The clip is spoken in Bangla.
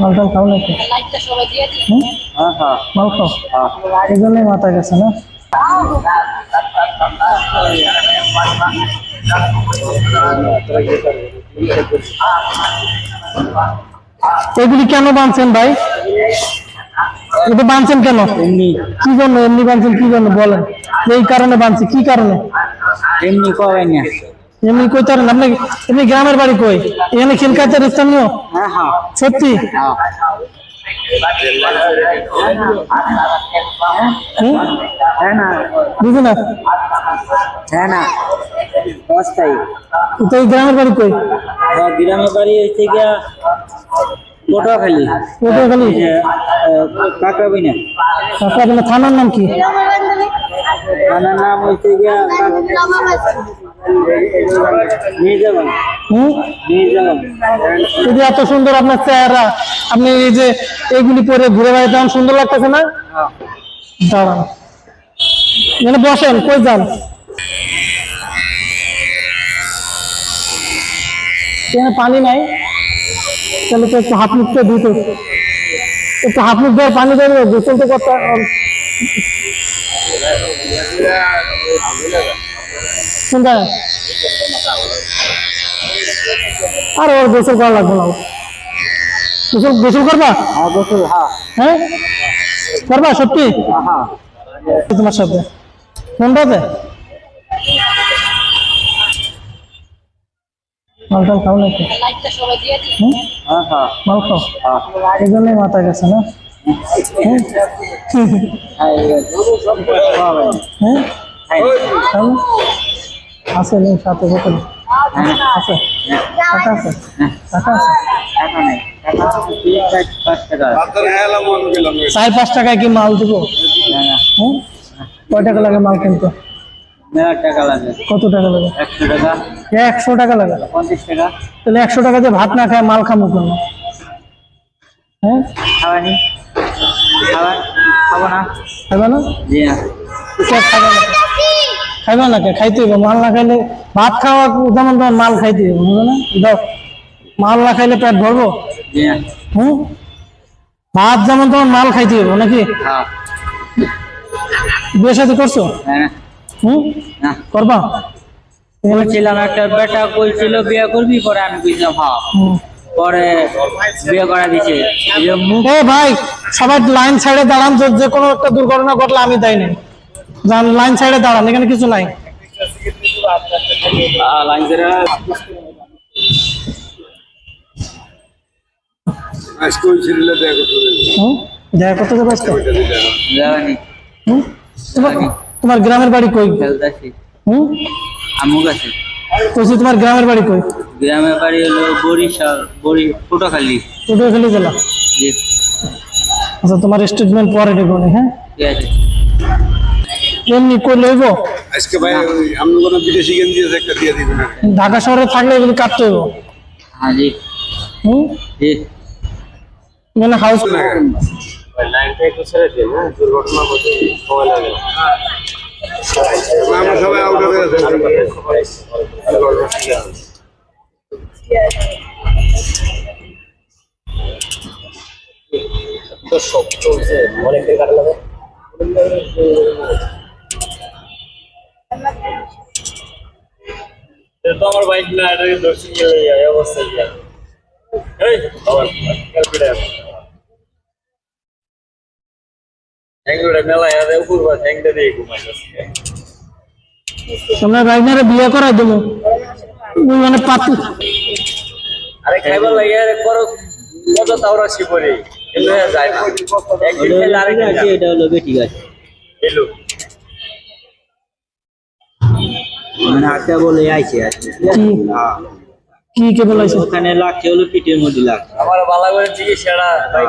মাল টাল খাও নাকি? হ্যাঁ হ্যাঁ। মাল খাও। হ্যাঁ। এই জন্যই মাথা গেছে না? এগুলি কেন বানছেন ভাই? এটা বানছেন কেন? এমনি। কি জন্য? এমনি বানছেন কি জন্য? বলেন। এই কারণে বানছে কি কারণে? এমনি কবে না। এমনি কই তারেন আপনি এমনি গ্রামের বাড়ি কই? এখানে খিলকাতের স্থানীয়? হ্যাঁ হ্যাঁ। সত্যি? হ্যাঁ? হ্যাঁ বুঝি না? হ্যাঁ না অস্থায়ী তো গ্রামের বাড়ি কই? হ্যাঁ গ্রামের বাড়ি হচ্ছে গিয়া পটুয়াখালী। পটুয়াখালী? থানার নাম কি? থানার নাম হচ্ছে গিয়া যদি এত সুন্দর আপনার আপনি এই যে এইগুলি পরে ঘুরে আমার সুন্দর না? দাঁড়ান। মানে বসেন পানি নাই। তাহলে তো একটু হাত মুখটা ধুতে একটু হাত মুখ ধরে পানি দেবে গোসল তো করতে আর ওর গোসল করা লাগবে না। গোসল গোসল করবা? হ্যাঁ হ্যাঁ। হ্যাঁ? করবা সত্যি? হ্যাঁ তোমার সাথে। কোনটাতে মাল টাল খাও নাকি? মাল খাও। এই জন্যই মাথা গেছে না? হ্যাঁ? আছে সাথে বোতল আছে? টাকা আছে? টাকা আছে। চার পাঁচ টাকায় কি মাল দিব? হ্যাঁ? কয় টাকা লাগে মাল কিনতে? মেলা টাকা লাগে। কত টাকা লাগে? একশো টাকা। একশো টাকা লাগে? পঞ্চাশ টাকা। তাহলে একশো টাকা দিয়ে ভাত না খায় মাল খামো কেন? হ্যাঁ? খাবার? খাব না? খাবে না? জি না। কে না? খাইবে না খাইতে হইব। মাল না খাইলে ভাত খাওয়া যেমন তোমার মাল খাইতে হইব বুঝলো না? দাও মাল না খাইলে পেট ভরবো? জি হুম? ভাত যেমন তোমার মাল খাইতে হইব নাকি? হ্যাঁ। বিয়ে সাথে করছ? হ্যাঁ। হুম? করবা? বলছিলাম একটা বেটা কইছিল বিয়ে করবি পরে আমি হ্যাঁ। পরে বিয়ে করা দিছে। এ ভাই সবাই লাইন সাইডে দাঁড়ান যে- যে কোনো একটা দুর্ঘটনা ঘটলে আমি দায়ী নেই। যান লাইন সাইডে দাঁড়ান এখানে কিছু নাই। দেখা করতে দেখা যাব হুম? তোমার গ্রামের বাড়ি কই? হুম? আমুক আছে বলছি তোমার গ্রামের বাড়ি কই? গ্রামের বাড়ি হলো বরিশাল বরি পটুয়াখালী পটুয়াখালী জেলা? জি। আচ্ছা তোমার স্টেটমেন্ট পরে দেখুন হ্যাঁ? ঠিক আছে। এমনি কই লইব আজকে ভাই আপনি কোনো বিদেশি গেঞ্জি আছে একটা দিয়ে দিবেন। ঢাকা শহরে থাকলে এগুলি কাটতে হইব? হ্যাঁ জি। হুম? জি। মানে হাউস আমরা সবাই আউটারে আছে তো আমার বাইক না এটাকে দর্শন গেলে এই অবস্থায় গিয়া এই আবার মেলা এর উপর বা দিয়ে ঘুমাইতেছে তোমরা রাইনারে বিয়ে করাই দেবো। মানে পাতি আরে খাইবার লাগে আরে করো কত তাওরা শিবরে কিন্তু এ যায় না। একদিন আরেকদিন আছে এটা হলো বেটি গাছ এলো। মানে আটটা বলে আইছে আর কি। কি হ্যাঁ। কি কে বলাইছে ওখানে লাগছে হলো পিঠের মধ্যে লাগছে আমার বালা করে সেরা ভাই